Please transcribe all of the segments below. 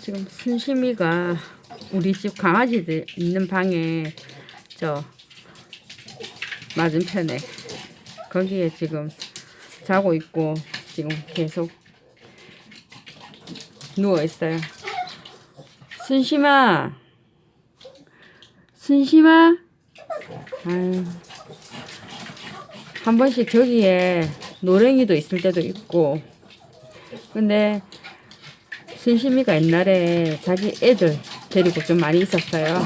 지금 순심이가 우리 집 강아지들 있는 방에 저 맞은편에 거기에 지금 자고 있고 지금 계속 누워 있어요. 순심아, 순심아, 아유, 한 번씩 저기에 노랭이도 있을 때도 있고, 근데 순심이가 옛날에 자기 애들 데리고 좀 많이 있었어요.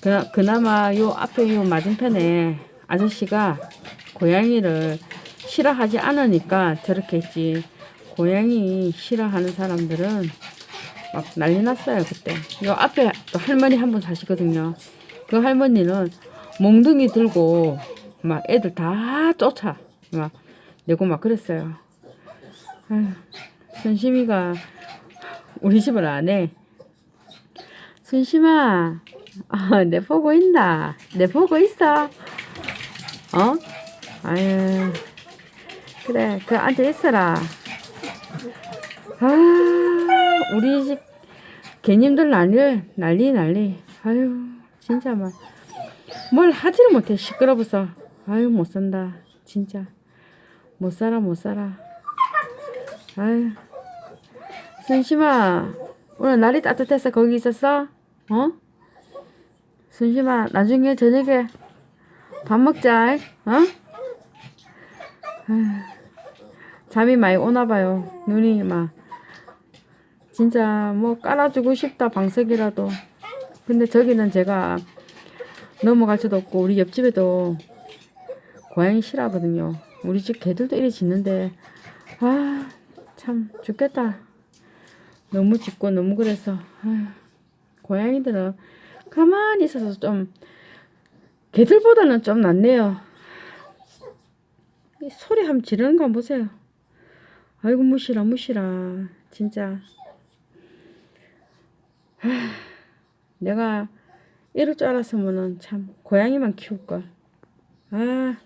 그나, 그나마 요 앞에 요 맞은편에 아저씨가 고양이를 싫어하지 않으니까 저렇게 했지. 고양이 싫어하는 사람들은 막 난리 났어요, 그때. 요 앞에 또 할머니 한 분 사시거든요. 그 할머니는 몽둥이 들고 막 애들 다 쫓아. 막 내고 막 그랬어요. 아휴, 순심이가 우리 집을 안 해. 순심아, 아, 내 보고 있나? 내 보고 있어? 어? 아유, 그래, 그 앉아 있어라. 아, 우리 집 개님들 난리, 난리, 난리. 아유, 진짜 막. 뭘 하지를 못해, 시끄러워서. 아유, 못 산다. 진짜. 못 살아, 못 살아. 아유. 순심아, 오늘 날이 따뜻해서 거기 있었어? 어? 순심아, 나중에 저녁에 밥 먹자, 어? 잠이 많이 오나 봐요. 눈이 막 진짜 뭐 깔아주고 싶다 방석이라도. 근데 저기는 제가 넘어갈 수도 없고 우리 옆집에도 고양이 싫어하거든요. 우리 집 개들도 이리 짖는데 아 참 죽겠다. 너무 짖고 너무 그래서 고양이들은 가만히 있어서 좀 개들보다는 좀 낫네요. 이 소리 한번 지르는 거 보세요. 아이고 무시라 무시라 진짜. 하, 내가 이럴 줄 알았으면은 참 고양이만 키울 걸. 아